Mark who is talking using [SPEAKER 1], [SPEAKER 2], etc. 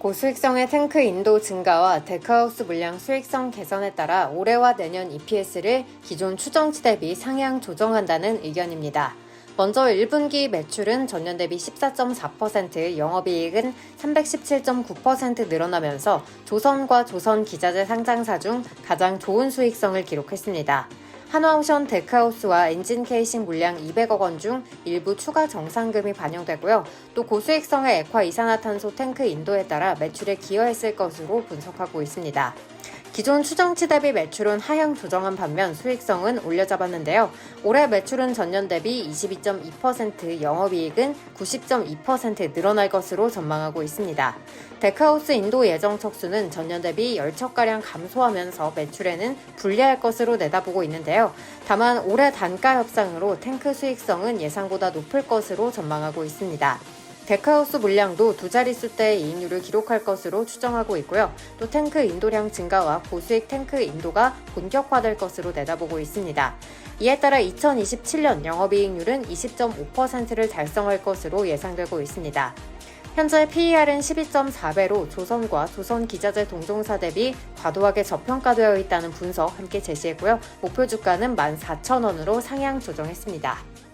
[SPEAKER 1] 고수익성의 탱크 인도 증가와 데크하우스 물량 수익성 개선에 따라 올해와 내년 EPS를 기존 추정치 대비 상향 조정한다는 의견입니다. 먼저 1분기 매출은 전년 대비 14.4%, 영업이익은 317.9% 늘어나면서 조선과 조선 기자재 상장사 중 가장 좋은 수익성을 기록했습니다. 한화오션 데크하우스와 엔진 케이싱 물량 200억 원 중 일부 추가 정상금이 반영되고요. 또 고수익성의 액화 이산화탄소 탱크 인도에 따라 매출에 기여했을 것으로 분석하고 있습니다. 기존 추정치 대비 매출은 하향 조정한 반면 수익성은 올려잡았는데요. 올해 매출은 전년 대비 22.2%, 영업이익은 90.2% 늘어날 것으로 전망하고 있습니다. 데크하우스 인도 예정 척수는 전년 대비 10척가량 감소하면서 매출에는 불리할 것으로 내다보고 있는데요. 다만 올해 단가 협상으로 탱크 수익성은 예상보다 높을 것으로 전망하고 있습니다. 데크하우스 물량도 두 자릿수대의 이익률을 기록할 것으로 추정하고 있고요. 또 탱크 인도량 증가와 고수익 탱크 인도가 본격화될 것으로 내다보고 있습니다. 이에 따라 2027년 영업이익률은 20.5%를 달성할 것으로 예상되고 있습니다. 현재 PER은 12.4배로 조선과 조선 기자재 동종사 대비 과도하게 저평가되어 있다는 분석 함께 제시했고요. 목표 주가는 14,000원으로 상향 조정했습니다.